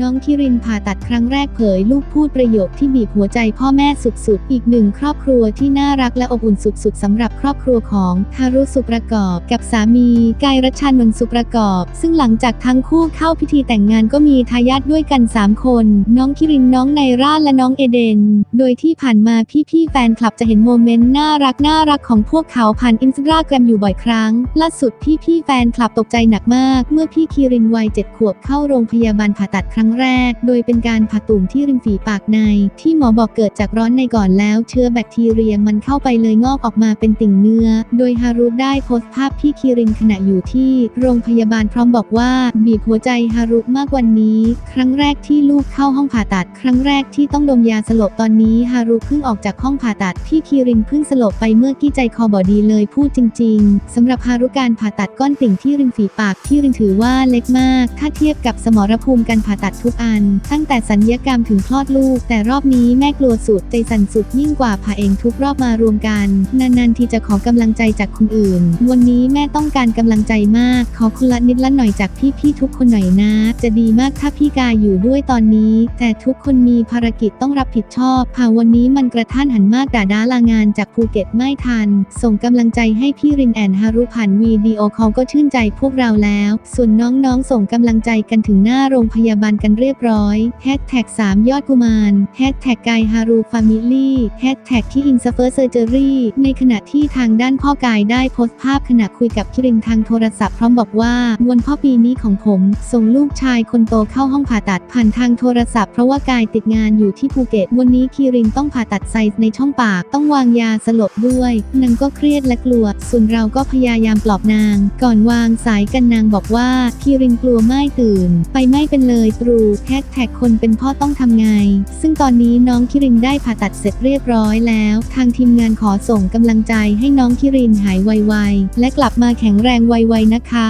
น้องคิรินผ่าตัดครั้งแรกเผยลูกพูดประโยคที่บีบหัวใจพ่อแม่สุดๆ อีกหนึ่งครอบครัวที่น่ารักและอบอุ่นสุดๆสำหรับครอบครัวของฮารุสุประกอบกับสามีกายรัชานนสุประกอบ ซึ่งหลังจากทั้งคู่เข้าพิธีแต่งงานก็มีทายาทด้วยกัน 3 คน น้องคิรินน้องไนร่าและน้องเอเดน โดยที่ผ่านมาพี่ๆแฟนคลับจะเห็นโมเมนต์น่ารักน่ารักของพวกเขาผ่านอินสตาแกรมอยู่บ่อยครั้งล่าสุดพี่ๆแฟนคลับตกใจหนักมาก เมื่อพี่คิรินวัยเจ็ดขวบเข้าโรงพยาบาลผ่าตัดรั้งแรก โดยเป็นการผ่าตุ่มที่ริมฝีปากใน ที่หมอบอกเกิดจากร้อนในก่อนแล้ว เชื้อแบคทีเรียมันเข้าไปเลยงอกออกมาเป็นติ่งเนื้อ โดยฮารุได้โพสต์ภาพพี่คิรินขณะอยู่ที่โรงพยาบาลพร้อมบอกว่าบีบหัวใจฮารุมากวันนี้ ครั้งแรกที่ลูกเข้าห้องผ่าตัด ครั้งแรกที่ต้องดมยาสลบตอนนี้ฮารุเพิ่งออกจากห้องผ่าตัดพี่คิรินเพิ่งสลบไปเมื่อกี้ใจคอบอดีเลยพูดจริง ๆสำหรับฮารุการผ่าตัดก้อนติ่งที่ริมฝีปากที่รินถือว่าเล็กมาก ถ้าเทียบกับสมรภูมิการผ่าตัดทุกอัน ตั้งแต่สัญญกรรมถึงคลอดลูก แต่รอบนี้แม่กลัวสุดใจสั่นสุดยิ่งกว่าผ่าเองทุกรอบมารวมกัน นานๆทีจะขอกำลังใจจากคนอื่น วันนี้แม่ต้องการกำลังใจมาก ขอคุณละนิดละหน่อยจากพี่ๆทุกคนหน่อยนะ จะดีมากถ้าพี่กายอยู่ด้วยตอนนี้ แต่ทุกคนมีภารกิจต้องรับผิดชอบค่ะวันนี้มันกระท่านหันมากด่าด้าลางานจากภูเก็ตไม่ทัน ส่งกำลังใจให้พี่รินแอนฮารุผ่านวีดีโอคอลก็ชื่นใจพวกเราแล้ว ส่วนน้องๆส่งกำลังใจกันถึงหน้าโรงพยาบาลกันเรียบร้อยแฮชแท็ก3ยอดกุมารแฮชแท็กกายฮารุฟามิลี่แฮชแท็กที่อินซัฟเฟอร์เซอร์เจอรี่ในขณะที่ทางด้านพ่อกายได้โพสต์ภาพขณะคุยกับคิรินทางโทรศัพท์พร้อมบอกว่าวันพ่อปีนี้ของผม ส่งลูกชายคนโตเข้าห้องผ่าตัดผ่านทางโทรศัพท์เพราะว่ากายติดงานอยู่ที่ภูเก็ตวันนี้คิรินต้องผ่าตัดไซส์ในช่องปากต้องวางยาสลบด้วยนางก็เครียดและกลัว ส่วนเราก็พยายามปลอบนาง ก่อนวางสายกันนางบอกว่าคิรินกลัวไม่ตื่น ไปไม่เป็นเลยตรแท็กแท็กคนเป็นพ่อต้องทำไง ซึ่งตอนนี้น้องคิรินได้ผ่าตัดเสร็จเรียบร้อยแล้ว ทางทีมงานขอส่งกำลังใจให้น้องคิรินหายไวๆ และกลับมาแข็งแรงไวๆนะคะ